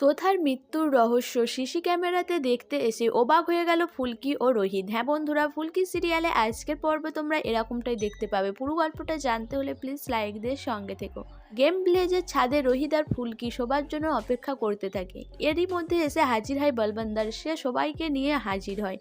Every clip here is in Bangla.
তোথার মৃত্যুর রহস্য সিসি ক্যামেরাতে দেখতে এসে অবাক হয়ে গেল ফুলকি ও রোহিত। হ্যাঁ বন্ধুরা, ফুলকি সিরিয়ালে আজকের পর্বে তোমরা এরকমটাই দেখতে পাবে। পুরো গল্পটা জানতে হলে প্লিজ লাইক দিয়ে সঙ্গে থেকো। গেম ভিলেজের ছাদে রোহিত আর ফুলকি সবার জন্য অপেক্ষা করতে থাকে, এরই মধ্যে এসে হাজির হয় বলবন্দার। সে সবাইকে নিয়ে হাজির হয়।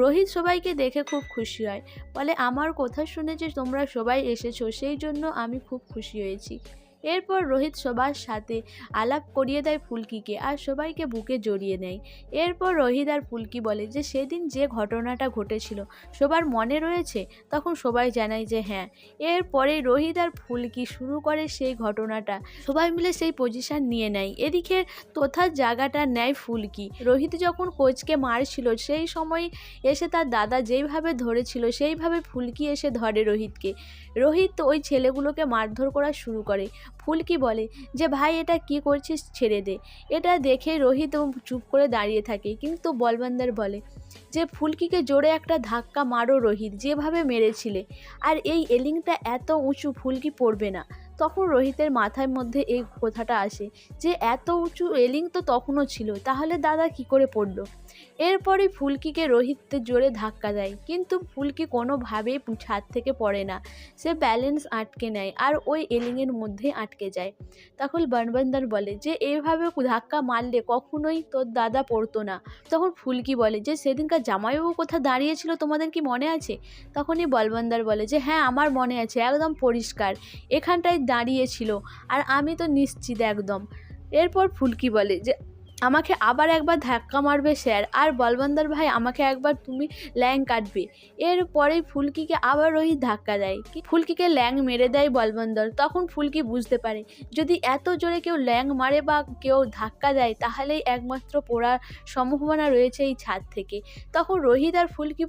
রোহিত সবাইকে দেখে খুব খুশি হয়। বলে, আমার কথা শুনে যে তোমরা সবাই এসেছ, সেই জন্য আমি খুব খুশি হয়েছি। এরপর রোহিত সবার সাথে আলাপ করিয়ে দেয় ফুলকিকে আর সবাইকে বুকে জড়িয়ে নেয়। এরপর রোহিত আর ফুলকি বলে যে সেদিন যে ঘটনাটা ঘটেছিল সবার মনে রয়েছে, তখন সবাই জানায় যে হ্যাঁ। এরপরে রোহিত আর ফুলকি শুরু করে সেই ঘটনাটা। সবাই মিলে সেই পজিশন নিয়ে নেয়। এদিকে তোথার জায়গাটা নেয় ফুলকি। রোহিত যখন কোচকে মারছিল, সেই সময় এসে তার দাদা যেইভাবে ধরেছিল, সেইভাবে ফুলকি এসে ধরে রোহিতকে। রোহিত ওই ছেলেগুলোকে মারধর করা শুরু করে। ফুলকি বলে? যে, ভাই, এটা কি করছিস ছেড়ে দে। এটা দেখে রোহিত চুপ করে দাঁড়িয়ে থাকে। কিন্তু বলবান্দার বলে, যে, ফুলকিকে জোরে একটা ধাক্কা মারো রোহিত, যেভাবে মেরেছিলে। আর এই এলিংটা এত উঁচু, ফুলকি পড়বে না। তখন রোহিতের মাথার মধ্যে এই কথাটা আসে যে এত উঁচু এলিং তো তখনও ছিল, তাহলে দাদা কি করে পড়ল? এরপরে ফুলকিকে রোহিত জোরে ধাক্কা দেয়, কিন্তু ফুলকি কোনোভাবেই ছাদ থেকে পড়ে না, সে ব্যালেন্স আটকে নেয় আর ওই এলিংয়ের মধ্যে আটকে যায়। তখন বনবন্দর বলে, যে এইভাবে ধাক্কা মারলে কখনোই তোর দাদা পড়তো না। তখন ফুলকি বলে, যে সেদিনকার জামাইবাবু কোথা দাঁড়িয়েছিল তোমাদের কি মনে আছে? তখনই বলবন্দর বলে, যে হ্যাঁ আমার মনে আছে, একদম পরিষ্কার। এখানটায় দাঁড়িয়েছিল। আর আমি তো নিশ্চিত একদম। এরপর ফুলকি বলে যে আমাকে আবার একবার ধাক্কা মারবে স্যার। আর বলবন্দর ভাই, আমাকে একবার তুমি ল্যাং কাটবে। এরপরেই ফুলকিকে আবার ওই ধাক্কা দেয়। ফুলকিকে ল্যাং মেরে দেয় বলবন্দর। তখন ফুলকি বুঝতে পারে, যদি এত জোরে কেউ ল্যাং মারে বা কেউ ধাক্কা দেয়, তাহলেই একমাত্র পড়ার সম্ভাবনা রয়েছে এই ছাদ থেকে। তখন রোহিত আর ফুলকি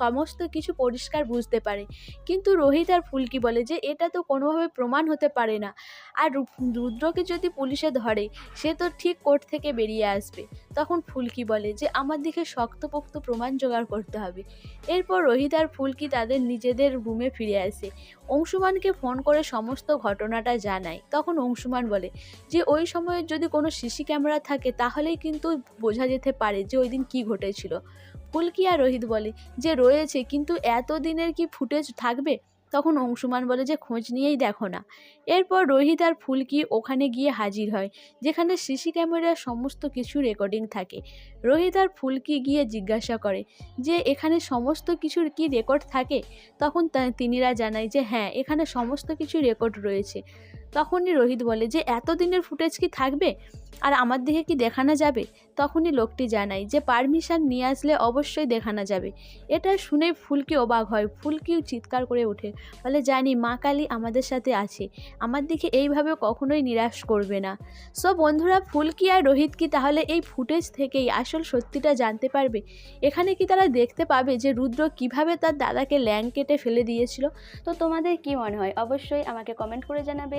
সমস্ত কিছু পরিষ্কার বুঝতে পারে। কিন্তু রোহিত আর ফুলকি বলে যে, এটা তো কোনোভাবে প্রমাণ হতে পারে না। আর রুদ্রকে যদি পুলিশে ধরে, সে তো ঠিক কোর্ট থেকে বেরিয়ে আসবে। তখন ফুলকি বলে যে, আমার দিকে শক্তপোক্ত প্রমাণ জোগাড় করতে হবে। এরপর রোহিত আর ফুলকি তাদের নিজেদের রুমে ফিরে আসে। অংশুমানকে ফোন করে সমস্ত ঘটনাটা জানায়। তখন অংশুমান বলে, যে, ওই সময়ে যদি কোনো সিসি ক্যামেরা থাকে, তাহলেই কিন্তু বোঝা যেতে পারে যে, ওই দিন কী ঘটেছিল। ফুলকি আর রোহিত বলে, যে, রয়েছে, কিন্তু এত দিনের কি ফুটেজ থাকবে? তখন অংশুমান বলে যে, খোঁজ নিয়েই দেখো না। এরপর রোহিত আর ফুলকি ওখানে গিয়ে হাজির হয়, যেখানে সিসি ক্যামেরার সমস্ত কিছু রেকর্ডিং থাকে। রোহিত আর ফুলকি গিয়ে জিজ্ঞাসা করে যে, এখানে সমস্ত কিছুর কি রেকর্ড থাকে? তখন তিনিরা জানায় যে হ্যাঁ এখানে সমস্ত কিছু রেকর্ড রয়েছে। তখনই রোহিত বলে, যে এত দিনের ফুটেজ কি থাকবে? আর আমার দিকে কি দেখানো যাবে? তখনই লোকটি জানায় যে, পারমিশন নিয়ে আসলে অবশ্যই দেখানো যাবে। এটা শুনে ফুলকি অবাক হয়। ফুলকিও চিৎকার করে ওঠে, বলে, জানি, মা কালী আমাদের সাথে আছে। আমার দিকে এইভাবে কখনোই নিরাশ করবে না। সো বন্ধুরা, ফুলকি আর রোহিত কি তাহলে এই ফুটেজ থেকেই আসল সত্যিটা জানতে পারবে? এখানে কি তারা দেখতে পাবে যে, রুদ্র কীভাবে তার দাদাকে ল্যাং কেটে ফেলে দিয়েছিল? তো তোমাদের কি মনে হয়? অবশ্যই আমাকে কমেন্ট করে জানাবে।